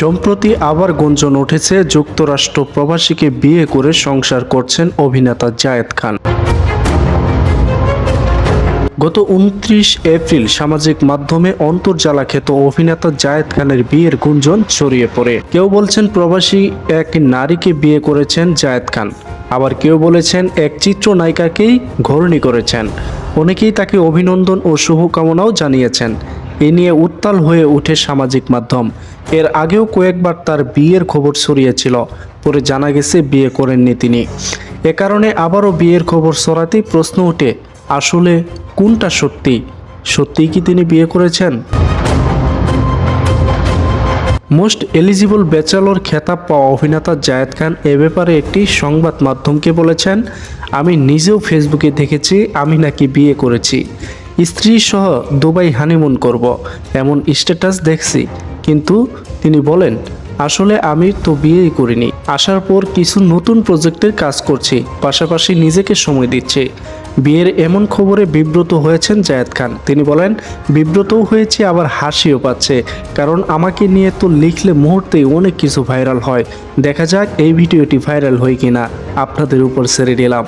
সম্প্রতি আবার গুঞ্জন উঠেছে, যুক্তরাষ্ট্র প্রবাসীকে বিয়ে করে সংসার করছেন অভিনেতা জায়েদ খান। গত উনত্রিশ এপ্রিল সামাজিক মাধ্যমে অন্তর্জালা খ্যাত অভিনেতা জায়েদ খানের বিয়ের গুঞ্জন ছড়িয়ে পড়ে। কেউ বলছেন প্রবাসী এক নারীকে বিয়ে করেছেন জায়েদ খান। আবার কেউ বলেছেন এক চিত্রনায়িকাকেই ঘরণী করেছেন। অনেকেই তাকে অভিনন্দন ও শুভকামনাও জানিয়েছেন। এ নিয়ে উত্তাল হয়ে ওঠে সামাজিক মাধ্যম। এর আগেও কয়েকবার তার বিয়ের খবর ছড়িয়েছিল, পরে জানা গেছে বিয়ে করেননি তিনি। এ কারণে আবারও বিয়ের খবর ছড়াতেই প্রশ্ন ওঠে, আসলে কোনটা সত্যি? সত্যিই কি তিনি বিয়ে করেছেন? মোস্ট এলিজিবল ব্যাচেলর খেতাব পাওয়া অভিনেতা জায়েদ খান এ ব্যাপারে একটি সংবাদ মাধ্যমকে বলেছেন, আমি নিজেও ফেসবুকে দেখেছি, আমি নাকি বিয়ে করেছি। স্ত্রী সহ দুবাই হানিমুন করব, এমন স্ট্যাটাস দেখছি। কিন্তু তিনি বলেন, আসলে আমি তো বিয়েই করিনি। আসার পর কিছু নতুন প্রজেক্টের কাজ করছি, পাশাপাশি নিজেকে সময় দিচ্ছি। বিয়ের এমন খবরে বিব্রত হয়েছেন জায়েদ খান। তিনি বলেন, বিব্রতও হয়েছে, আবার হাসিও পাচ্ছে। কারণ আমাকে নিয়ে তো লিখলে মুহূর্তেই অনেক কিছু ভাইরাল হয়। দেখা যাক এই ভিডিওটি ভাইরাল হয় কিনা। আপনাদের উপর ছেড়ে দিলাম।